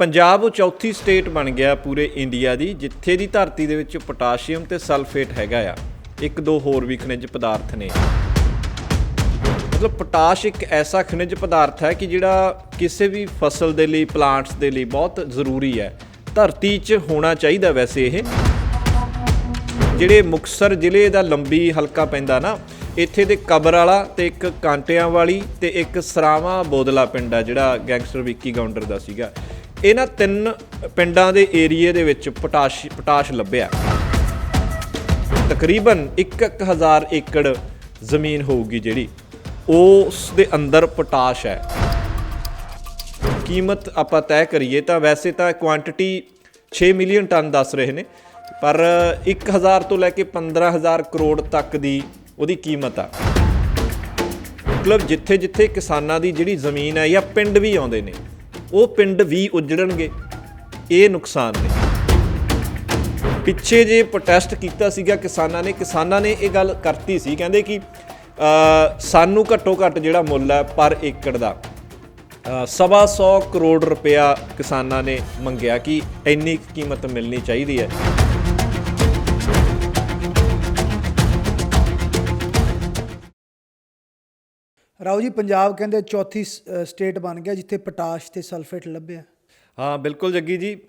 ਪੰਜਾਬ ਉਹ ਚੌਥੀ ਸਟੇਟ ਬਣ ਗਿਆ ਪੂਰੇ ਇੰਡੀਆ ਦੀ, ਜਿੱਥੇ ਦੀ ਧਰਤੀ ਦੇ ਵਿੱਚ ਪੋਟਾਸ਼ੀਅਮ ਤੇ ਸਲਫੇਟ ਹੈਗਾ ਆ। ਇੱਕ ਦੋ ਹੋਰ ਵੀ ਖਣਿਜ ਪਦਾਰਥ ਨੇ। ਮਤਲਬ ਪੋਟਾਸ਼ ਇੱਕ ਐਸਾ ਖਣਿਜ ਪਦਾਰਥ ਹੈ ਕਿ ਜਿਹੜਾ ਕਿਸੇ ਵੀ ਫਸਲ ਦੇ ਲਈ, ਪਲਾਂਟਸ ਦੇ ਲਈ ਬਹੁਤ ਜ਼ਰੂਰੀ ਹੈ। ਧਰਤੀ 'ਚ ਹੋਣਾ ਚਾਹੀਦਾ ਵੈਸੇ ਇਹ। ਜਿਹੜੇ ਮੁਕਸਰ ਜ਼ਿਲ੍ਹੇ ਦਾ ਲੰਬੀ ਹਲਕਾ ਪੈਂਦਾ ਨਾ, ਇੱਥੇ ਦੇ ਕਬਰ ਵਾਲਾ ਤੇ ਇੱਕ ਕਾਂਟਿਆਂ ਵਾਲੀ ਤੇ ਇੱਕ ਸਰਾਵਾ ਬੋਦਲਾ ਪਿੰਡ ਆ ਜਿਹੜਾ ਗੈਂਗਸਟਰ ਵਿੱਕੀ ਗਾਉਂਡਰ ਦਾ ਸੀਗਾ। ਇਹਨਾਂ ਤਿੰਨ ਪਿੰਡਾਂ ਦੇ ਏਰੀਏ ਦੇ ਵਿੱਚ ਪੋਟਾਸ਼ ਪੋਟਾਸ਼ ਲੱਭਿਆ ਤਕਰੀਬਨ 1000 ਏਕੜ ਜ਼ਮੀਨ ਹੋਊਗੀ ਜਿਹੜੀ, ਉਸ ਦੇ ਅੰਦਰ ਪੋਟਾਸ਼ ਹੈ। ਕੀਮਤ ਆਪਾਂ ਤੈਅ ਕਰੀਏ ਤਾਂ ਵੈਸੇ ਤਾਂ ਕੁਆਂਟੀਟੀ 6 ਮਿਲੀਅਨ ਟਨ ਦੱਸ ਰਹੇ ਨੇ, ਪਰ 1000 ਤੋਂ ਲੈ ਕੇ 15000 ਕਰੋੜ ਤੱਕ ਦੀ ਉਹਦੀ ਕੀਮਤ ਆ। ਮਤਲਬ ਜਿੱਥੇ ਜਿੱਥੇ ਕਿਸਾਨਾਂ ਦੀ ਜਿਹੜੀ ਜ਼ਮੀਨ ਹੈ ਜਾਂ ਪਿੰਡ ਵੀ ਆਉਂਦੇ ਨੇ ਉਹ ਪਿੰਡ ਵੀ ਉਜੜਨਗੇ, ਇਹ ਨੁਕਸਾਨ ਨੇ। ਪਿੱਛੇ ਜੇ ਪ੍ਰੋਟੈਸਟ ਕੀਤਾ ਸੀਗਾ ਕਿਸਾਨਾਂ ਨੇ ਕਿਸਾਨਾਂ ਨੇ ਇਹ ਗੱਲ ਕਰਤੀ ਸੀ, ਕਹਿੰਦੇ ਕਿ ਸਾਨੂੰ ਘੱਟੋ ਘੱਟ ਜਿਹੜਾ ਮੁੱਲ ਹੈ ਪਰ ਏਕੜ ਦਾ ਸਵਾ ਸੌ ਕਰੋੜ ਰੁਪਇਆ ਕਿਸਾਨਾਂ ਨੇ ਮੰਗਿਆ ਕਿ ਇੰਨੀ ਕੀਮਤ ਮਿਲਣੀ ਚਾਹੀਦੀ ਹੈ। ਰਾਓ ਜੀ ਪੰਜਾਬ ਕਹਿੰਦੇ ਚੌਥੀ ਸ- ਸਟੇਟ ਬਣ ਗਿਆ ਜਿੱਥੇ ਪੋਟਾਸ਼ ਤੇ ਸਲਫੇਟ ਲੱਭਿਆ। ਹਾਂ ਬਿਲਕੁਲ ਜੱਗੀ ਜੀ।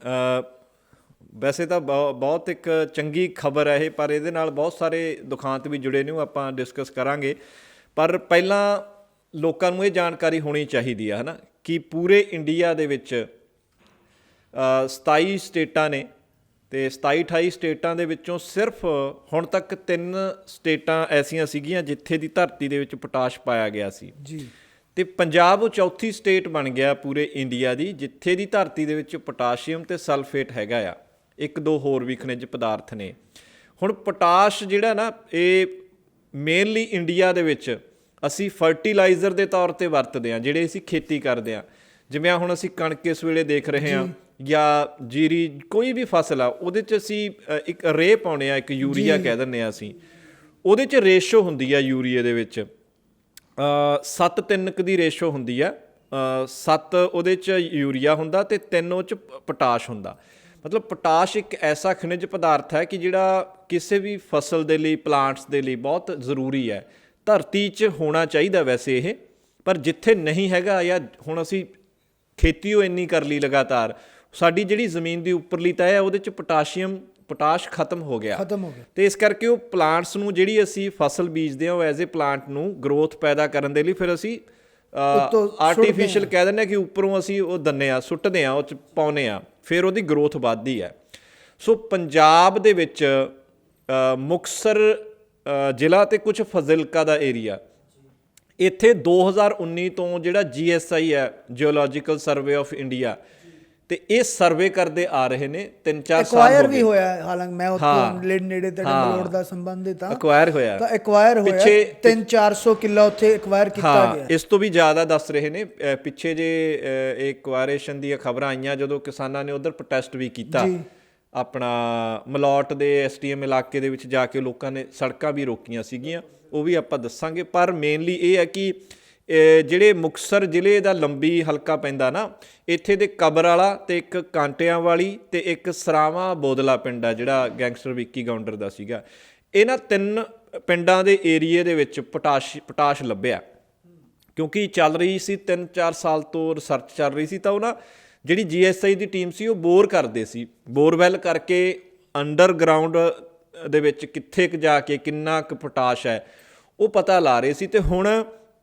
ਵੈਸੇ ਤਾਂ ਬਹੁ- ਬਹੁਤ ਇੱਕ ਚੰਗੀ ਖਬਰ ਹੈ ਇਹ ਪਰ ਇਹਦੇ ਨਾਲ ਬਹੁਤ ਸਾਰੇ ਦੁਖਾਂਤ ਵੀ ਜੁੜੇ ਨੇ ਉਹ ਆਪਾਂ ਡਿਸਕਸ ਕਰਾਂਗੇ। ਪਰ ਪਹਿਲਾਂ ਲੋਕਾਂ ਨੂੰ ਇਹ ਜਾਣਕਾਰੀ ਹੋਣੀ ਚਾਹੀਦੀ ਹੈ ਹਨਾ ਕਿ ਪੂਰੇ ਇੰਡੀਆ ਦੇ ਵਿੱਚ ਅ, 27 ਸਟੇਟਾਂ ਨੇ ਤੇ 27 28 ਸਟੇਟਾਂ ਦੇ ਵਿੱਚੋਂ ਸਿਰਫ ਹੁਣ ਤੱਕ ਤਿੰਨ ਸਟੇਟਾਂ ਐਸੀਆਂ ਸੀਗੀਆਂ ਜਿੱਥੇ ਦੀ ਧਰਤੀ ਦੇ ਵਿੱਚ ਪੋਟਾਸ਼ ਪਾਇਆ ਗਿਆ ਸੀ। ਜੀ। ਤੇ ਪੰਜਾਬ ਉਹ ਚੌਥੀ ਸਟੇਟ ਬਣ ਗਿਆ ਪੂਰੇ ਇੰਡੀਆ ਦੀ ਜਿੱਥੇ ਦੀ ਧਰਤੀ ਦੇ ਵਿੱਚ ਪੋਟਾਸ਼ੀਅਮ ਤੇ ਸਲਫੇਟ ਹੈਗਾ ਆ। ਇੱਕ ਦੋ ਹੋਰ ਵੀ ਖਣਿਜ ਪਦਾਰਥ ਨੇ। ਹੁਣ ਪੋਟਾਸ਼ ਜਿਹੜਾ ਨਾ ਇਹ ਮੇਨਲੀ ਇੰਡੀਆ ਦੇ ਵਿੱਚ ਅਸੀਂ ਫਰਟੀਲਾਈਜ਼ਰ ਦੇ ਤੌਰ ਤੇ ਵਰਤਦੇ ਆ ਜਿਹੜੇ ਅਸੀਂ ਖੇਤੀ ਕਰਦੇ ਆ ਜਿਵੇਂ ਹੁਣ ਅਸੀਂ ਕਣਕ ਇਸ ਵੇਲੇ ਦੇਖ ਰਹੇ ਹਾਂ। ਜਾਂ ਜੀਰੀ ਕੋਈ ਵੀ ਫਸਲ ਆ ਉਹਦੇ ਚ ਅਸੀਂ ਇੱਕ ਰੇ ਪਾਉਣੇ ਆ ਇੱਕ ਯੂਰੀਆ ਕਹਿ ਦਿੰਦੇ ਆ ਅਸੀਂ। ਉਹਦੇ ਚ ਰੇਸ਼ੋ ਹੁੰਦੀ ਆ ਯੂਰੀਏ ਦੇ ਵਿੱਚ। 7 3 ਕ ਦੀ ਰੇਸ਼ੋ ਹੁੰਦੀ ਆ। 7 ਉਹਦੇ ਚ ਯੂਰੀਆ ਹੁੰਦਾ ਤੇ 3 ਉਹ ਚ ਪੋਟਾਸ਼ ਹੁੰਦਾ। ਮਤਲਬ ਪੋਟਾਸ਼ ਇੱਕ ਐਸਾ ਖਣਿਜ ਪਦਾਰਥ ਹੈ ਕਿ ਜਿਹੜਾ ਕਿਸੇ ਵੀ ਫਸਲ ਦੇ ਲਈ ਪਲਾਂਟਸ ਦੇ ਲਈ ਬਹੁਤ ਜ਼ਰੂਰੀ ਹੈ। ਧਰਤੀ 'ਚ ਹੋਣਾ ਚਾਹੀਦਾ ਵੈਸੇ ਇਹ ਪਰ ਜਿੱਥੇ ਨਹੀਂ ਹੈਗਾ ਜਾਂ ਹੁਣ ਅਸੀਂ ਖੇਤੀ ਉਹ ਇੰਨੀ ਕਰ ਲਈ ਲਗਾਤਾਰ ਸਾਡੀ ਜਿਹੜੀ ਜ਼ਮੀਨ ਦੀ ਉੱਪਰਲੀ ਤਹਿ ਹੈ ਉਹਦੇ 'ਚ ਪੋਟਾਸ਼ੀਅਮ ਪੋਟਾਸ਼ ਖਤਮ ਹੋ ਗਿਆ। ਖਤਮ ਹੋ ਗਿਆ। ਤੇ ਇਸ ਕਰਕੇ ਉਹ ਪਲਾਂਟਸ ਨੂੰ ਜਿਹੜੀ ਅਸੀਂ ਫਸਲ ਬੀਜਦੇ ਹਾਂ ਉਹ ਐਜ਼ ਅ ਪਲਾਂਟ ਨੂੰ ਗਰੋਥ ਪੈਦਾ ਕਰਨ ਦੇ ਲਈ ਫਿਰ ਅਸੀਂ ਆਰਟੀਫੀਸ਼ੀਅਲ ਕਹਿ ਦਿੰਦੇ ਹਾਂ ਕਿ ਉੱਪਰੋਂ ਅਸੀਂ ਉਹ ਦੰਨੇ ਆ ਸੁੱਟਦੇ ਆ ਉਹ ਚ ਪਾਉਨੇ ਆ ਫਿਰ ਉਹਦੀ ਗਰੋਥ ਵੱਧਦੀ ਹੈ। ਸੋ ਪੰਜਾਬ ਦੇ ਵਿੱਚ ਅ, ਜ਼ਿਲ੍ਹਾ ਤੇ ਕੁਝ ਫਜ਼ਿਲਕਾ ਦਾ ਏਰੀਆ ਇੱਥੇ 2019 ਤੋਂ ਜਿਹੜਾ ਜੀਐਸਆਈ ਹੈ ਜਿਓਲੋਜੀਕਲ ਸਰਵੇ ਆਫ ਇੰਡੀਆ ਤੇ ਇਹ ਸਰਵੇ ਕਰਦੇ ਆ ਰਹੇ ਨੇ 3-4 ਸਾਲ ਐਕਵਾਇਰ ਹੋ ਵੀ ਗਏ। ਹੋਇਆ ਹੈ, ਹਾਲਾਂਕਿ ਮੈਂ ਉੱਥੋਂ ਨੇੜੇ ਨੇੜੇ ਤੇ ਹਾਂ। ਡੰਗਲੋੜ ਦਾ ਸੰਬੰਧਿਤ ਹਾਂ। ਅਕਵਾਇਰ ਹੋਇਆ ਤਾਂ ਐਕਵਾਇਰ ਹੋਇਆ ਪਿੱਛੇ- 3-400 ਕਿੱਲਾ ਉੱਥੇ ਐਕਵਾਇਰ ਕੀਤਾ ਗਿਆ ਇਸ ਤੋਂ ਵੀ ਜ਼ਿਆਦਾ ਦੱਸ ਰਹੇ ਨੇ। ਪਿੱਛੇ ਜੇ ਕੁਆਰੇਸ਼ਨ ਦੀਆਂ ਖਬਰਾਂ ਆਈਆਂ ਜਦੋਂ ਕਿਸਾਨਾਂ ਨੇ ਉਧਰ ਪ੍ਰੋਟੈਸਟ ਵੀ ਕੀਤਾ। ਜੀ। ਆਪਣਾ ਮਲੌਟ ਦੇ ਐਸਟੀਐਮ ਇਲਾਕੇ ਦੇ ਵਿੱਚ ਜਾ ਕੇ ਲੋਕਾਂ ਨੇ ਸੜਕਾਂ ਵੀ ਰੋਕੀਆਂ ਸੀਗੀਆਂ। ਉਹ ਵੀ ਆਪਾਂ ਦੱਸਾਂਗੇ। ਪਰ ਮੇਨਲੀ ਇਹ ਹੈ ਕਿ ਜਿਹੜੇ ਮੁਕਸਰ ਜ਼ਿਲ੍ਹੇ ਦਾ ਲੰਬੀ ਹਲਕਾ ਪੈਂਦਾ ਨਾ, ਇੱਥੇ ਦੇ ਕਬਰ ਵਾਲਾ ਤੇ ਇੱਕ ਕਾਂਟਿਆਂ ਵਾਲੀ ਤੇ ਇੱਕ ਸਰਾਵਾ ਬੋਦਲਾ ਪਿੰਡ ਆ, ਜਿਹੜਾ ਗੈਂਗਸਟਰ ਵਿੱਕੀ ਗਾਉਂਡਰ ਦਾ ਸੀਗਾ। ਇਹਨਾਂ ਤਿੰਨ ਪਿੰਡਾਂ ਦੇ ਏਰੀਏ ਦੇ ਵਿੱਚ ਪੋਟਾਸ਼ ਪੋਟਾਸ਼ ਲੱਭਿਆ। ਕਿਉਂਕਿ ਚੱਲ ਰਹੀ ਸੀ 3-4 ਸਾਲ ਤੋਂ ਰਿਸਰਚ ਚੱਲ ਰਹੀ ਸੀ ਤਾਂ ਉਹਨਾਂ ਜਿਹੜੀ ਜੀਐਸਆਈ ਦੀ ਟੀਮ ਸੀ, ਉਹ ਬੋਰ ਕਰਦੇ ਸੀ। ਬੋਰਵੈਲ ਕਰਕੇ ਅੰਡਰਗਰਾਉਂਡ ਦੇ ਵਿੱਚ ਕਿੱਥੇ ਕੁ ਜਾ ਕੇ ਕਿੰਨਾ ਕੁ ਪੋਟਾਸ਼ ਹੈ, ਉਹ ਪਤਾ ਲਾ ਰਹੇ ਸੀ। ਤੇ ਹੁਣ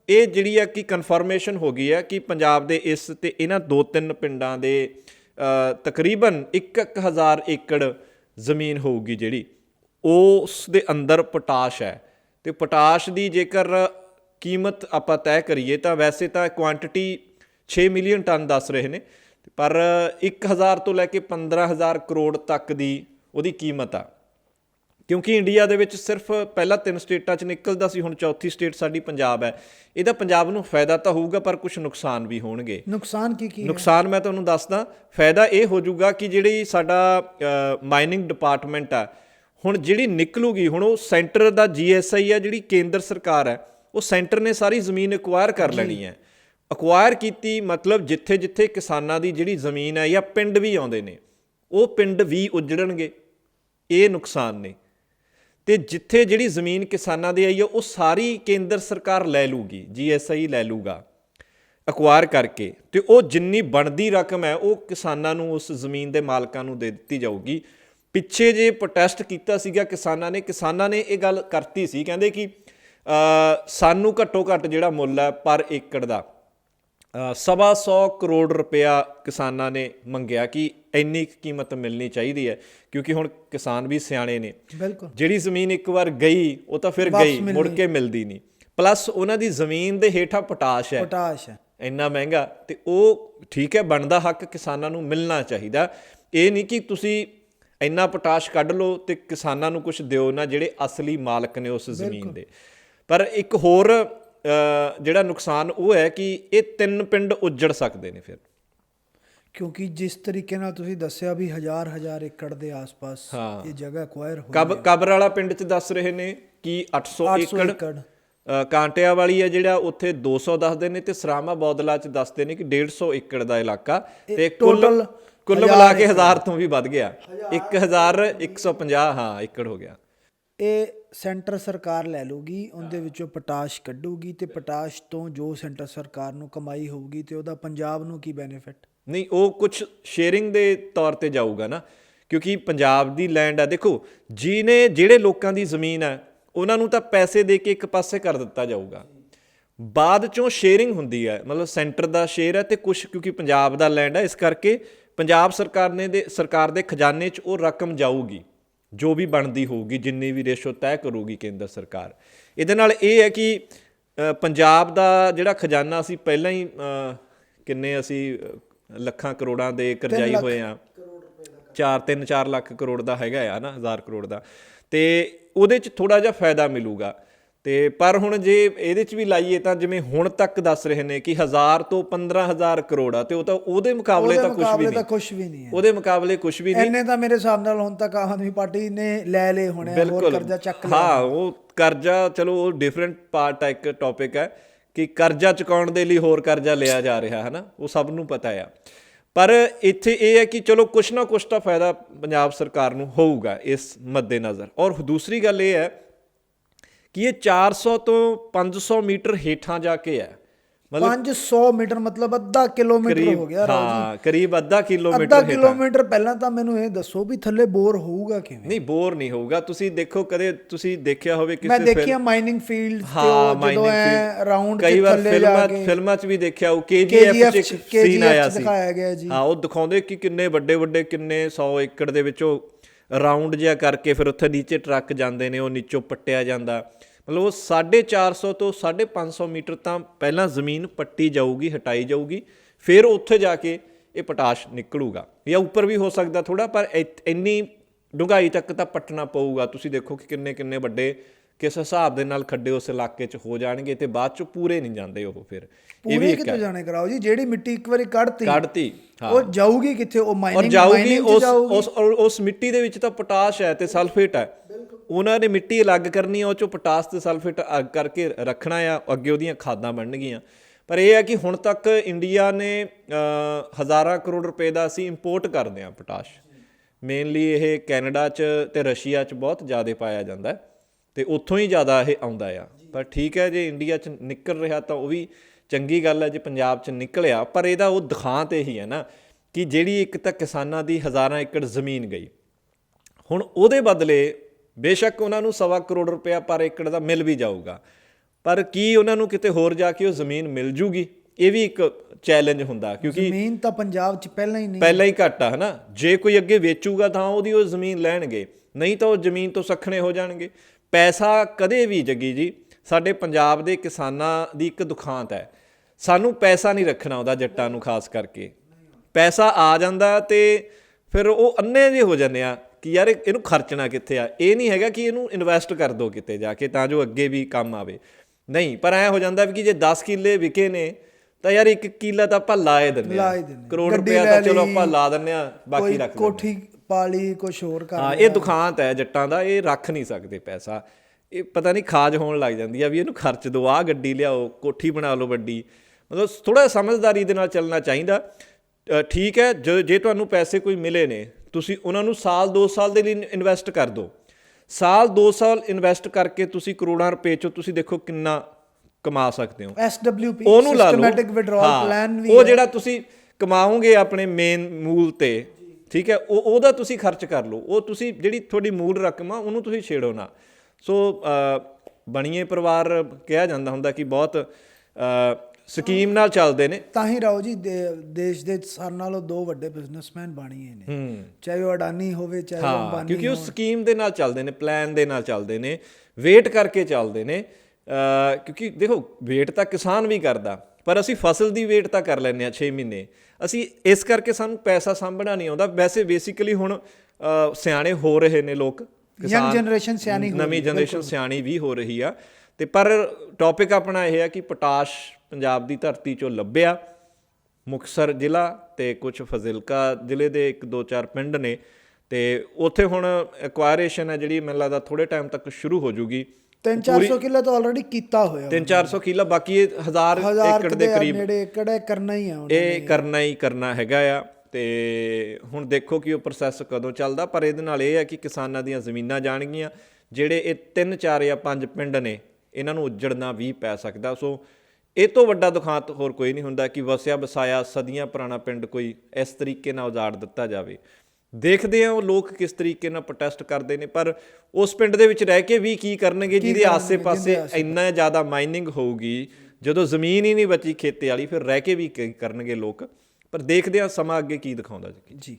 ਇਹ ਜਿਹੜੀ ਆ ਕਿ ਕਨਫਰਮੇਸ਼ਨ ਹੋ ਗਈ ਹੈ ਕਿ ਪੰਜਾਬ ਦੇ ਇਸ ਤੇ ਇਹਨਾਂ ਦੋ ਤਿੰਨ ਪਿੰਡਾਂ ਦੇ ਅ, ਤਕਰੀਬਨ 1000 ਏਕੜ ਜ਼ਮੀਨ ਹੋਊਗੀ ਜਿਹੜੀ ਉਸ ਦੇ ਅੰਦਰ ਪੋਟਾਸ਼ ਹੈ। ਤੇ ਪੋਟਾਸ਼ ਦੀ ਜੇਕਰ ਕੀਮਤ ਆਪਾਂ ਤੈਅ ਕਰੀਏ ਤਾਂ ਵੈਸੇ ਤਾਂ ਕੁਆਂਟੀਟੀ 6 ਮਿਲੀਅਨ ਟਨ ਦੱਸ ਰਹੇ ਨੇ ਪਰ 1000 ਤੋਂ ਲੈ ਕੇ 15000 ਕਰੋੜ ਤੱਕ ਦੀ ਉਹਦੀ ਕੀਮਤ ਆ। ਕਿਉਂਕਿ ਇੰਡੀਆ ਦੇ ਵਿੱਚ ਸਿਰਫ ਪਹਿਲਾਂ ਤਿੰਨ ਸਟੇਟਾਂ 'ਚ ਨਿਕਲਦਾ ਸੀ ਹੁਣ ਚੌਥੀ ਸਟੇਟ ਸਾਡੀ ਪੰਜਾਬ ਹੈ। ਇਹਦਾ ਪੰਜਾਬ ਨੂੰ ਫਾਇਦਾ ਤਾਂ ਹੋਊਗਾ ਪਰ ਕੁਝ ਨੁਕਸਾਨ ਵੀ ਹੋਣਗੇ। ਨੁਕਸਾਨ ਕੀ ਕੀ ਹੈ? ਨੁਕਸਾਨ ਮੈਂ ਤੁਹਾਨੂੰ ਦੱਸਦਾ ਫਾਇਦਾ ਇਹ ਹੋ ਜਾਊਗਾ ਕਿ ਜਿਹੜੀ ਸਾਡਾ ਮਾਈਨਿੰਗ ਡਿਪਾਰਟਮੈਂਟ ਆ ਹੁਣ ਜਿਹੜੀ ਨਿਕਲੂਗੀ ਹੁਣ ਉਹ ਸੈਂਟਰ ਦਾ ਜੀਐਸਆਈ ਆ ਜਿਹੜੀ ਕੇਂਦਰ ਸਰਕਾਰ ਹੈ ਉਹ ਸੈਂਟਰ ਨੇ ਸਾਰੀ ਜ਼ਮੀਨ ਐਕਵਾਇਰ ਕਰ ਲੈਣੀ ਹੈ। ਅਕਵਾਇਰ ਕੀਤੀ ਮਤਲਬ ਜਿੱਥੇ ਜਿੱਥੇ ਕਿਸਾਨਾਂ ਦੀ ਜਿਹੜੀ ਜ਼ਮੀਨ ਹੈ ਜਾਂ ਪਿੰਡ ਵੀ ਆਉਂਦੇ ਨੇ ਉਹ ਪਿੰਡ ਵੀ ਉਜੜਨਗੇ। ਇਹ ਨੁਕਸਾਨ ਨੇ। ਤੇ ਜਿੱਥੇ ਜਿਹੜੀ ਜ਼ਮੀਨ ਕਿਸਾਨਾਂ ਦੀ ਆਈ ਹੈ ਉਹ ਸਾਰੀ ਕੇਂਦਰ ਸਰਕਾਰ ਲੈ ਲੂਗੀ ਜੀਐਸਆਈ ਲੈ ਲੂਗਾ ਅਕਵਾਇਰ ਕਰਕੇ। ਤੇ ਉਹ ਜਿੰਨੀ ਬਣਦੀ ਰਕਮ ਹੈ, ਉਹ ਕਿਸਾਨਾਂ ਨੂੰ ਉਸ ਜ਼ਮੀਨ ਦੇ ਮਾਲਕਾਂ ਨੂੰ ਦੇ ਦਿੱਤੀ ਜਾਊਗੀ। ਪਿੱਛੇ ਜੇ ਪ੍ਰੋਟੈਸਟ ਕੀਤਾ ਸੀਗਾ ਕਿਸਾਨਾਂ ਨੇ ਕਿਸਾਨਾਂ ਨੇ ਇਹ ਗੱਲ ਕਰਤੀ ਸੀ, ਕਹਿੰਦੇ ਕਿ ਸਾਨੂੰ ਘੱਟੋ ਘੱਟ ਜਿਹੜਾ ਮੁੱਲ ਹੈ ਪਰ ਏਕੜ ਦਾ ਸਵਾ ਸੌ ਕਰੋੜ ਰੁਪਇਆ ਕਿਸਾਨਾਂ ਨੇ ਮੰਗਿਆ ਕਿ ਇੰਨੀ ਕੀਮਤ ਮਿਲਣੀ ਚਾਹੀਦੀ ਹੈ ਕਿਉਂਕਿ ਹੁਣ ਕਿਸਾਨ ਵੀ ਸਿਆਣੇ ਨੇ। ਜਿਹੜੀ ਜ਼ਮੀਨ ਇੱਕ ਵਾਰ ਗਈ ਉਹ ਤਾਂ ਫਿਰ ਗਈ ਮੁੜ ਕੇ ਮਿਲਦੀ ਨਹੀਂ। ਪਲੱਸ ਉਹਨਾਂ ਦੀ ਜ਼ਮੀਨ ਦੇ ਹੇਠਾਂ ਪੋਟਾਸ਼ ਹੈ। ਪੋਟਾਸ਼ ਹੈ। ਇੰਨਾ ਮਹਿੰਗਾ ਤੇ ਉਹ ਠੀਕ ਹੈ ਬਣਦਾ ਹੱਕ ਕਿਸਾਨਾਂ ਨੂੰ ਮਿਲਣਾ ਚਾਹੀਦਾ। ਇਹ ਨਹੀਂ ਕਿ ਤੁਸੀਂ ਇੰਨਾ ਪੋਟਾਸ਼ ਕੱਢ ਲਓ ਤੇ ਕਿਸਾਨਾਂ ਨੂੰ ਕੁਝ ਦਿਓ ਨਾ ਜਿਹੜੇ ਅਸਲੀ ਮਾਲਕ ਨੇ ਉਸ ਜ਼ਮੀਨ ਦੇ। ਪਰ ਇੱਕ ਹੋਰ ਜਿਹੜਾ ਨੁਕਸਾਨ ਉਹ ਹੈ ਕਿ ਇਹ ਤਿੰਨ ਪਿੰਡ ਉੱਜੜ ਸਕਦੇ ਨੇ ਫਿਰ। ਕਿਉਂਕਿ ਜਿਸ ਤਰੀਕੇ ਨਾਲ ਤੁਸੀਂ ਦੱਸਿਆ ਵੀ ਹਜ਼ਾਰ ਹਜ਼ਾਰ ਏਕੜ ਦੇ ਆਸ-ਪਾਸ। ਇਹ ਜਗ੍ਹਾ ਐਕਵਾਇਰ ਹੋਈ ਕਬ ਕਬਰ ਵਾਲਾ ਪਿੰਡ ਚ ਦੱਸ ਰਹੇ ਨੇ ਕਿ 800 800 ਏਕੜ ਕਾਂਟਿਆਂ ਵਾਲੀ ਹੈ ਜਿਹੜਾ ਉੱਥੇ 200 ਦੱਸਦੇ ਨੇ ਤੇ ਸਰਾਮਾ ਬੌਦਲਾ ਚ ਦੱਸਦੇ ਨੇ ਕਿ 150 ਏਕੜ ਦਾ ਇਲਾਕਾ ਤੇ ਕੁੱਲ ਕੁੱਲ ਮਿਲਾ ਕੇ 1000 ਤੋਂ ਵੀ ਵੱਧ ਗਿਆ। 1150 ਹਾਂ ਏਕੜ ਹੋ ਗਿਆ। ਇਹ ਸੈਂਟਰ ਸਰਕਾਰ ਲੈ ਲੂਗੀ ਉਹਦੇ ਵਿੱਚੋਂ ਪੋਟਾਸ਼ ਕੱਢੂਗੀ ਤੇ ਪੋਟਾਸ਼ ਤੋਂ ਜੋ ਸੈਂਟਰ ਸਰਕਾਰ ਨੂੰ ਕਮਾਈ ਹੋਊਗੀ ਤੇ ਉਹਦਾ ਪੰਜਾਬ ਨੂੰ ਕੀ ਬੈਨੀਫਿਟ ਨਹੀਂ ਉਹ ਕੁਝ ਸ਼ੇਅਰਿੰਗ ਦੇ ਤੌਰ ਤੇ ਜਾਊਗਾ ਨਾ ਕਿਉਂਕਿ ਪੰਜਾਬ ਦੀ ਲੈਂਡ ਆ ਦੇਖੋ ਜਿਹਨੇ ਜਿਹੜੇ ਲੋਕਾਂ ਦੀ ਜ਼ਮੀਨ ਹੈ ਉਹਨਾਂ ਨੂੰ ਤਾਂ ਪੈਸੇ ਦੇ ਕੇ ਇੱਕ ਪਾਸੇ ਕਰ ਦਿੱਤਾ ਜਾਊਗਾ। ਬਾਅਦ ਚੋਂ ਸ਼ੇਅਰਿੰਗ ਹੁੰਦੀ ਹੈ ਮਤਲਬ ਸੈਂਟਰ ਦਾ ਸ਼ੇਅਰ ਹੈ ਤੇ ਕੁਝ ਕਿਉਂਕਿ ਪੰਜਾਬ ਦਾ ਲੈਂਡ ਹੈ ਇਸ ਕਰਕੇ ਪੰਜਾਬ ਸਰਕਾਰ ਨੇ ਦੇ ਸਰਕਾਰ ਦੇ ਖਜ਼ਾਨੇ 'ਚ ਉਹ ਰਕਮ ਜਾਊਗੀ। ਜੋ ਵੀ ਬਣਦੀ ਹੋਊਗੀ ਜਿੰਨੀ ਵੀ ਰੇਸ਼ੋ ਤੈਅ ਕਰੂਗੀ ਕੇਂਦਰ ਸਰਕਾਰ। ਇਹਦੇ ਨਾਲ ਇਹ ਹੈ ਕਿ ਪੰਜਾਬ ਦਾ ਜਿਹੜਾ ਖਜ਼ਾਨਾ ਸੀ ਪਹਿਲਾਂ ਹੀ ਕਿੰਨੇ ਅਸੀਂ ਲੱਖਾਂ ਕਰੋੜਾਂ ਦੇ ਕਰਜ਼ਾਈ ਹੋਏ ਆ। 4 3 4 ਲੱਖ ਕਰੋੜ ਦਾ ਹੈਗਾ ਆ ਨਾ 1000 ਕਰੋੜ ਦਾ। ਤੇ ਉਹਦੇ ਚ ਥੋੜਾ ਜਿਹਾ ਫਾਇਦਾ ਮਿਲੂਗਾ। ਤੇ ਪਰ ਹੁਣ ਜੇ ਇਹਦੇ ਚ ਵੀ ਲਾਈਏ ਤਾਂ ਜਿਵੇਂ ਹੁਣ ਤੱਕ ਦੱਸ ਰਹੇ ਨੇ ਕਿ 1000 ਤੋਂ 15000 ਕਰੋੜ ਆ ਤੇ ਉਹ ਤਾਂ ਉਹਦੇ ਮੁਕਾਬਲੇ ਉਹਦੇ ਤਾਂ ਕੁਝ ਵੀ ਮੁਕਾਬਲੇ ਨਹੀਂ। ਤਾਂ ਕੁਝ ਵੀ ਨਹੀਂ ਹੈ। ਉਹਦੇ ਮੁਕਾਬਲੇ ਕੁਝ ਵੀ ਨਹੀਂ। ਇੰਨੇ ਤਾਂ ਮੇਰੇ ਹਿਸਾਬ ਨਾਲ ਹੁਣ ਤੱਕ ਆਮ ਆਦਮੀ ਪਾਰਟੀ ਨੇ ਲੈ ਲਏ ਹੋਣੇ ਆ, ਹੋਰ ਕਰਜ਼ਾ ਚੱਕ ਲਿਆ। ਹਾਂ ਉਹ ਕਰਜ਼ਾ ਚਲੋ ਉਹ ਡਿਫਰੈਂਟ ਪਾਰਟ ਹੈ ਇੱਕ ਟੌਪਿਕ ਹੈ ਕਿ ਕਰਜ਼ਾ ਚੁਕਾਉਣ ਦੇ ਲਈ ਹੋਰ ਕਰਜ਼ਾ ਲਿਆ ਜਾ ਰਿਹਾ ਹੈ ਨਾ ਉਹ ਸਭ ਨੂੰ ਪਤਾ ਆ। ਪਰ ਇੱਥੇ ਇਹ ਹੈ ਕਿ ਚਲੋ ਕੁਛ ਨਾ ਕੁਛ ਤਾਂ ਫਾਇਦਾ ਪੰਜਾਬ ਸਰਕਾਰ ਨੂੰ ਹੋਊਗਾ ਇਸ ਮੱਦੇ ਨਜ਼ਰ ਔਰ ਦੂਸਰੀ ਗੱਲ ਇਹ ਹੈ ਕਿ ਇਹ 400 ਤੋਂ 500 ਮੀਟਰ ਹੇਠਾਂ ਜਾ ਕੇ ਹੈ। ਮਤਲਬ 500 ਮੀਟਰ ਮਤਲਬ ਅੱਧਾ ਕਿਲੋਮੀਟਰ ਹੋ ਗਿਆ ਰਾਓ ਹਾਂ ਕਰੀਬ ਅੱਧਾ ਕਿਲੋਮੀਟਰ ਅੱਧਾ ਕਿਲੋਮੀਟਰ ਪਹਿਲਾਂ ਤਾਂ ਮੈਨੂੰ ਇਹ ਦੱਸੋ ਵੀ ਥੱਲੇ ਬੋਰ ਹੋਊਗਾ ਕਿਵੇਂ? ਨਹੀਂ ਬੋਰ ਨਹੀਂ ਹੋਊਗਾ। ਤੁਸੀਂ ਦੇਖੋ ਕਦੇ ਤੁਸੀਂ ਦੇਖਿਆ ਹੋਵੇ ਮੈਂ ਕਿਸੇ ਦੇਖਿਆ ਮਾਈਨਿੰਗ ਫੀਲਡ ਤੇ ਜਦੋਂ ਐ ਰਾਉਂਡ ਵਾਰ ਥੱਲੇ ਜਾ ਫਿਲਮਾਂ ਕੇ ਫਿਲਮਾਂ 'ਚ ਵੀ ਦੇਖਿਆ ਉਹ KGF 'ਚ ਸੀਨ ਆਇਆ ਸੀ। ਦਿਖਾਇਆ ਗਿਆ ਜੀ। ਹਾਂ ਉਹ ਦਿਖਾਉਂਦੇ ਕਿ ਕਿੰਨੇ ਵੱਡੇ ਵੱਡੇ ਕਿੰਨੇ 100 ਏਕੜ ਦੇ ਵਿੱਚੋਂ ਰਾਉਂਡ ਜਿਹਾ ਕਰਕੇ ਫਿਰ ਉੱਥੇ ਨੀਚੇ ਟਰੱਕ ਜਾਂਦੇ ਨੇ, ਉਹ ਨੀਚੋਂ ਪੱਟਿਆ ਜਾਂਦਾ। ਮਤਲਬ ਉਹ 450 ਤੋਂ 550 ਮੀਟਰ ਤਾਂ ਪਹਿਲਾਂ ਜ਼ਮੀਨ ਪੱਟੀ ਜਾਊਗੀ, ਹਟਾਈ ਜਾਊਗੀ, ਫਿਰ ਉੱਥੇ ਜਾ ਕੇ ਇਹ ਪਟਾਸ਼ ਨਿਕਲੂਗਾ। ਜਾਂ ਉੱਪਰ ਵੀ ਹੋ ਸਕਦਾ ਥੋੜਾ ਪਰ ਇ- ਇੰਨੀ ਡੂੰਘਾਈ ਤੱਕ ਤਾਂ ਪੱਟਣਾ ਪਊਗਾ। ਤੁਸੀਂ ਦੇਖੋ ਕਿ ਕਿੰਨੇ ਕਿੰਨੇ ਵੱਡੇ ਕਿਸ ਹਿਸਾਬ ਦੇ ਨਾਲ ਖੱਡੇ ਉਸ ਇਲਾਕੇ 'ਚ ਹੋ ਜਾਣਗੇ ਤੇ ਬਾਅਦ 'ਚ ਪੂਰੇ ਨਹੀਂ ਜਾਂਦੇ ਉਹ ਫਿਰ। ਇਹ ਵੀ ਕਿਤੇ ਜਾਣੇ ਕਰਾਓ ਜੀ? ਜਿਹੜੀ ਮਿੱਟੀ ਇੱਕ ਵਾਰੀ ਕੱਢਤੀ ਕੱਢਤੀ ਹਾਂ। ਉਹ ਜਾਊਗੀ ਕਿੱਥੇ? ਉਹ ਮਾਈਨਿੰਗ ਜਾਊਗੀ ਉਸ ਉਸ ਉਸ ਮਿੱਟੀ ਦੇ ਵਿੱਚ ਤਾਂ ਪੋਟਾਸ਼ ਹੈ ਤੇ ਸਲਫੇਟ ਹੈ। ਉਹਨਾਂ ਨੇ ਮਿੱਟੀ ਅਲੱਗ ਕਰਨੀ ਹੈ ਉਹ ਚੋਂ ਪੋਟਾਸ਼ ਤੇ ਸਲਫੇਟ ਅਲੱਗ ਕਰਕੇ ਰੱਖਣਾ ਆ ਅੱਗੇ ਉਹਦੀਆਂ ਖਾਦਾਂ ਬਣਨਗੀਆਂ। ਪਰ ਇਹ ਹੈ ਕਿ ਹੁਣ ਤੱਕ ਇੰਡੀਆ ਨੇ ਹਜ਼ਾਰਾਂ ਕਰੋੜ ਰੁਪਏ ਦਾ ਅਸੀਂ ਇੰਪੋਰਟ ਕਰਦੇ ਆ ਪੋਟਾਸ਼। ਮੇਨਲੀ ਇਹ ਕੈਨੇਡਾ 'ਚ ਤੇ ਰਸ਼ੀਆ 'ਚ ਬਹੁਤ ਜ਼ਿਆਦਾ ਪਾਇਆ ਜਾਂਦਾ ਹੈ। ਤੇ ਉੱਥੋਂ ਹੀ ਜ਼ਿਆਦਾ ਇਹ ਆਉਂਦਾ ਆ। ਪਰ ਠੀਕ ਹੈ ਜੇ ਇੰਡੀਆ 'ਚ ਨਿਕਲ ਰਿਹਾ ਤਾਂ ਉਹ ਵੀ ਚੰਗੀ ਗੱਲ ਹੈ ਜੇ ਪੰਜਾਬ 'ਚ ਨਿਕਲਿਆ। ਪਰ ਇਹਦਾ ਉਹ ਦਿਖਾਂ ਤੇ ਹੀ ਹੈ ਨਾ ਕਿ ਜਿਹੜੀ ਇੱਕ ਤਾਂ ਕਿਸਾਨਾਂ ਦੀ ਹਜ਼ਾਰਾਂ ਏਕੜ ਜ਼ਮੀਨ ਗਈ। ਹੁਣ ਉਹਦੇ ਬਦਲੇ ਬੇਸ਼ੱਕ ਉਹਨਾਂ ਨੂੰ ਸਵਾ ਕਰੋੜ ਰੁਪਇਆ ਪਰ ਏਕੜ ਦਾ ਮਿਲ ਵੀ ਜਾਊਗਾ। ਪਰ ਕੀ ਉਹਨਾਂ ਨੂੰ ਕਿਤੇ ਹੋਰ ਜਾ ਕੇ ਉਹ ਜ਼ਮੀਨ ਮਿਲ ਜੂਗੀ? ਇਹ ਵੀ ਇੱਕ ਚੈਲੰਜ ਹੁੰਦਾ ਕਿਉਂਕਿ ਜ਼ਮੀਨ ਤਾਂ ਪੰਜਾਬ ਚ ਪਹਿਲਾਂ ਹੀ ਨਹੀਂ। ਪਹਿਲਾਂ ਹੀ ਘੱਟ ਆ ਹਨਾ? ਜੇ ਕੋਈ ਅੱਗੇ ਵੇਚੂਗਾ ਤਾਂ ਉਹਦੀ ਉਹ ਜ਼ਮੀਨ ਲੈਣਗੇ। ਨਹੀਂ ਤਾਂ ਉਹ ਜ਼ਮੀਨ ਤੋਂ ਸਖਣੇ ਹੋ ਜਾਣਗੇ। ਪੈਸਾ ਕਦੇ ਵੀ ਜੱਗੀ ਜੀ ਸਾਡੇ ਪੰਜਾਬ ਦੇ ਕਿਸਾਨਾਂ ਦੀ ਇੱਕ ਦੁਖਾਂਤ ਹੈ। ਸਾਨੂੰ ਪੈਸਾ ਨਹੀਂ ਰੱਖਣਾ ਉਹਦਾ ਜੱਟਾਂ ਨੂੰ ਖਾਸ ਕਰਕੇ। ਪੈਸਾ ਆ ਜਾਂਦਾ ਤੇ ਫਿਰ ਉਹ ਅੰਨੇ ਜਿਹੇ ਹੋ ਜਾਂਦੇ ਆ ਕਿ ਯਾਰ ਇਹ- ਇਹਨੂੰ ਖਰਚਣਾ ਕਿੱਥੇ ਆ? ਇਹ ਨਹੀਂ ਹੈਗਾ ਕਿ ਇਹਨੂੰ ਇਨਵੈਸਟ ਕਰ ਦੋ ਕਿਤੇ ਜਾ ਕੇ ਤਾਂ ਜੋ ਅੱਗੇ ਵੀ ਕੰਮ ਆਵੇ। ਨਹੀਂ ਪਰ ਐ ਹੋ ਜਾਂਦਾ ਵੀ ਕਿ ਜੇ 10 ਕਿੱਲੇ ਵਿਕੇ ਨੇ ਤਾਂ ਯਾਰ ਇੱਕ ਕਿੱਲਾ ਤਾਂ ਆਪਾਂ ਲਾ ਹੀ ਦਿੰਦੇ ਆ। ਦਿੰਦੇ। ਕਰੋੜ ਲੈ ਤਾਂ ਚਲੋ ਆਪਾਂ ਲਾ ਦਿੰਨੇ ਆ ਬਾਕੀ ਰੱਖ ਲੈਂਦੇ ਕੋਠੀ ਪਾਲੀ ਕੁਝ ਹੋਰ ਕਰ ਹਾਂ ਇਹ ਦੁਖਾਂਤ ਹੈ ਜੱਟਾਂ ਦਾ ਇਹ ਰੱਖ ਨਹੀਂ ਸਕਦੇ ਪੈਸਾ। ਇਹ ਪਤਾ ਨਹੀਂ ਖਾਜ ਹੋਣ ਲੱਗ ਜਾਂਦੀ ਆ ਵੀ ਇਹਨੂੰ ਖਰਚ ਦੋ ਆ ਗੱਡੀ ਲਿਆਓ ਕੋਠੀ ਬਣਾ ਲਓ ਵੱਡੀ। ਮਤਲਬ ਥੋੜਾ ਸਮਝਦਾਰੀ ਦੇ ਨਾਲ ਚੱਲਣਾ ਚਾਹੀਦਾ। ਠੀਕ ਹੈ ਜੇ ਤੁਹਾਨੂੰ ਪੈਸੇ ਕੋਈ ਮਿਲੇ ਨੇ ਤੁਸੀਂ ਉਹਨਾਂ ਨੂੰ ਸਾਲ 2 ਸਾਲ ਦੇ ਲਈ ਇਨਵੈਸਟ ਕਰ ਦਿਓ ਸਾਲ 2 ਸਾਲ ਇਨਵੈਸਟ ਕਰਕੇ ਤੁਸੀਂ ਕਰੋੜਾਂ ਰੁਪਏ ਚੋਂ ਤੁਸੀਂ ਦੇਖੋ ਕਿੰਨਾ ਕਮਾ ਸਕਦੇ ਹੋ। ਐਸਡਬਲਯੂਪੀ ਉਹਨੂੰ ਲਾ ਲਓ। ਸਿਸਟਮੈਟਿਕ ਵਿਡਰਾਅਲ ਪਲਾਨ ਵੀ ਉਹ। ਜਿਹੜਾ ਤੁਸੀਂ ਕਮਾਓਗੇ ਆਪਣੇ ਮੇਨ ਮੂਲ ਤੇ ਠੀਕ ਹੈ? ਉਹ ਉਹਦਾ ਤੁਸੀਂ ਖਰਚ ਕਰ ਲਓ। ਉਹ ਤੁਸੀਂ ਜਿਹੜੀ ਤੁਹਾਡੀ ਮੂਲ ਰਕਮ ਆ ਉਹਨੂੰ ਤੁਸੀਂ ਛੇੜੋ ਨਾ। ਸੋ ਬਣੀਏ ਪਰਿਵਾਰ ਕਿਹਾ ਜਾਂਦਾ ਹੁੰਦਾ ਕਿ ਬਹੁਤ ਸਕੀਮ ਨਾਲ ਚੱਲਦੇ ਨੇ। ਤਾਂ ਹੀ ਰਾਓ ਜੀ ਦੇਸ਼ ਦੇ ਸਾਰਿਆਂ ਨਾਲੋਂ ਦੋ ਵੱਡੇ ਬਿਜ਼ਨਸਮੈਨ ਬਾਣੀਏ ਨੇ। ਚਾਹੇ ਉਹ ਅਡਾਨੀ ਹੋਵੇ ਚਾਹੇ ਅੰਬਾਨੀ ਕਿਉਂਕਿ ਉਹ ਸਕੀਮ ਦੇ ਨਾਲ ਚੱਲਦੇ ਨੇ ਪਲਾਨ ਦੇ ਨਾਲ ਚੱਲਦੇ ਨੇ ਵੇਟ ਕਰਕੇ ਚੱਲਦੇ ਨੇ। ਕਿਉਂਕਿ ਦੇਖੋ ਵੇਟ ਤਾਂ ਕਿਸਾਨ ਵੀ ਕਰਦਾ। ਪਰ ਅਸੀਂ ਫਸਲ ਦੀ ਵੇਟ ਤਾਂ ਕਰ ਲੈਂਦੇ ਆ 6 ਮਹੀਨੇ। ਅਸੀਂ ਇਸ ਕਰਕੇ ਸਾਨੂੰ ਪੈਸਾ ਸਾਂਭਣਾ ਨਹੀਂ ਆਉਂਦਾ। ਵੈਸੇ ਬੇਸਿਕਲੀ ਹੁਣ ਸਿਆਣੇ ਹੋ ਰਹੇ ਨੇ ਲੋਕ Young generation ਸਿਆਣੀ ਹੋ ਨਵੀਂ ਜਨਰੇਸ਼ਨ ਸਿਆਣੀ ਵੀ ਹੋ ਰਹੀ ਆ। ਤੇ ਪਰ ਟੌਪਿਕ ਆਪਣਾ ਇਹ ਆ ਕਿ ਪੋਟਾਸ਼ ਪੰਜਾਬ ਦੀ ਧਰਤੀ ਚੋਂ ਲੱਭਿਆ। ਮੁਕਸਰ ਜ਼ਿਲ੍ਹਾ ਤੇ ਕੁਝ ਫਜ਼ਿਲਕਾ ਜ਼ਿਲ੍ਹੇ ਦੇ ਇੱਕ ਦੋ ਚਾਰ ਪਿੰਡ ਨੇ। ਤੇ ਉੱਥੇ ਹੁਣ ਐਕਵਾਇਰੇਸ਼ਨ ਹੈ ਜਿਹੜੀ ਮੈਨੂੰ ਲੱਗਦਾ ਥੋੜੇ ਟਾਈਮ ਤੱਕ ਸ਼ੁਰੂ ਹੋ ਜੂਗੀ। 3-400 ਕਿੱਲਾ ਤਾਂ ਆਲਰੇਡੀ ਕੀਤਾ ਹੋਇਆ 3-400 ਕਿੱਲਾ ਬਾਕੀ ਇਹ 1000 ਹਜ਼ਾਰ ਏਕੜ ਦੇ ਕਰੀਬ। ਨੇੜੇ ਏਕੜ ਹੈ ਕਰਨਾ ਹੀ ਆ ਇਹ ਕਰਨਾ ਹੀ ਕਰਨਾ ਹੈਗਾ ਆ ਤੇ ਹੁਣ ਦੇਖੋ ਕਿ ਉਹ ਪ੍ਰੋਸੈਸ ਕਦੋਂ ਚੱਲਦਾ ਪਰ ਇਹਦੇ ਨਾਲ ਇਹ ਹੈ ਕਿ ਕਿਸਾਨਾਂ ਦੀਆਂ ਜ਼ਮੀਨਾਂ ਜਾਣਗੀਆਂ ਜਿਹੜੇ ਇਹ 3 4 ਜਾਂ 5 ਪਿੰਡ ਨੇ ਇਹਨਾਂ ਨੂੰ ਉੱਜੜਨਾ ਵੀ ਪੈ ਸਕਦਾ। ਸੋ ਇਹ ਤੋਂ ਵੱਡਾ ਦੁਖਾਂਤ ਹੋਰ ਕੋਈ ਨਹੀਂ ਹੁੰਦਾ ਕਿ ਵਸਿਆ ਵਸਾਇਆ ਸਦੀਆਂ ਪੁਰਾਣਾ ਪਿੰਡ ਕੋਈ ਇਸ ਤਰੀਕੇ ਨਾਲ ਉਜਾੜ ਦਿੱਤਾ ਜਾਵੇ। ਦੇਖਦੇ ਆ ਉਹ ਲੋਕ ਕਿਸ ਤਰੀਕੇ ਨਾਲ ਪ੍ਰੋਟੈਸਟ ਕਰਦੇ ਨੇ ਪਰ ਉਸ ਪਿੰਡ ਦੇ ਵਿੱਚ ਰਹਿ ਕੇ ਵੀ ਕੀ ਕਰਨਗੇ ਜਿਹਦੇ ਆਸੇ-ਪਾਸੇ ਇੰਨਾ ਜ਼ਿਆਦਾ ਮਾਈਨਿੰਗ ਹੋਊਗੀ ਜਦੋਂ ਜ਼ਮੀਨ ਹੀ ਨਹੀਂ ਬਚੀ ਖੇਤੇ ਵਾਲੀ ਫਿਰ ਰਹਿ ਕੇ ਵੀ ਕੀ ਕਰਨਗੇ ਲੋਕ? ਪਰ ਦੇਖਦੇ ਆ ਸਮਾਂ ਅੱਗੇ ਕੀ ਦਿਖਾਉਂਦਾ ਜੀ। ਜੀ।